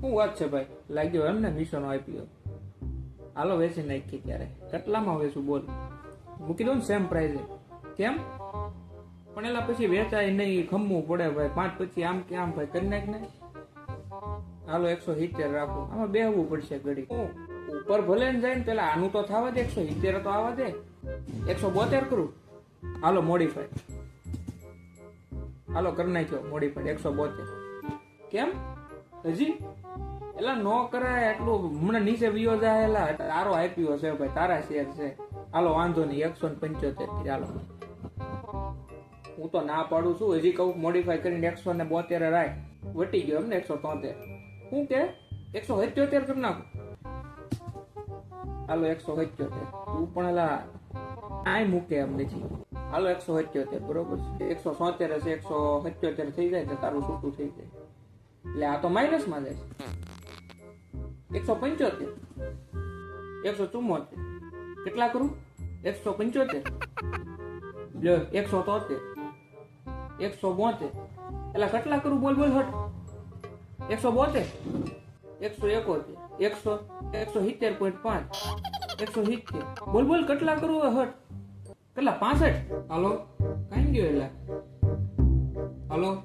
શું વાત છે ભાઈ? લાગ્યો એમ ને મિશન આઈપીઓ? હાલો વેચી નાખી ત્યારે. કેટલામાં વેચું બોલ? મૂકી દઉં ને સેમ પ્રાઇઝે કેમ? પણ એલા પછી વેચાય નહીં, ખમવું પડે ભાઈ. પાંચ પછી આમ કે આમ ભાઈ. કરી નાખ ને હાલો એકસો સિત્તેર રાખો. આમાં બેહવું પડશે ઘડી. હું ઉપર ભલે ને જાય ને પેલા આનું તો થવા દે. એકસો સિત્તેર તો આવવા દે. એકસો બોતેર કરું. હાલો મોડીફાઈ હાલો કરી નાખ્યો મોડીફાઈ એકસો બોતેર. કેમ? હજી? એલા નો કરાય એટલું હમણાં નીચે વિયો જાય એટલે તારો આપ્યો છે ભાઈ, તારા શેર છે. હાલો, વાંધો નહીં, એકસો ને પંચોતેર હાલો હું તો ના પાડું છું, હજી કહું મોડીફાઈ કરીને એકસો ને બોતેર રાય. વટી ગયો એમને એકસો તોતેર. શું કે, એકસો સત્યોતેર કરી નાખું? હાલો, એકસો સત્યોતેર. તું પણ એલા આય મૂકે એમ નથી. હાલો, એકસો સત્યોતેર, બરોબર છે. એકસો સોતેર હશે, એકસો સત્યોતેર થઈ જાય તો તારું છૂટું થઈ જાય. એટલે આ તો માઇનસમાં જાય એકસો પંચોતેર. એકસો ચુમ્મોતેર કેટલા કરું? એકસો પંચોતેર. એકસો તોતેર. એકસો બોતેર. એટલે કેટલા કરું? બોલ બોલ, હટ. એકસો બોતેર. એકસો એકોતેર. એકસો એકસો સિત્તેર પોઈન્ટ પાંચ. એકસો સિત્તેર. બોલ બોલ, કેટલા કરું હટ. કેટલા? પાસઠ. હાલો. કઈ ગયો એટલે. હાલો.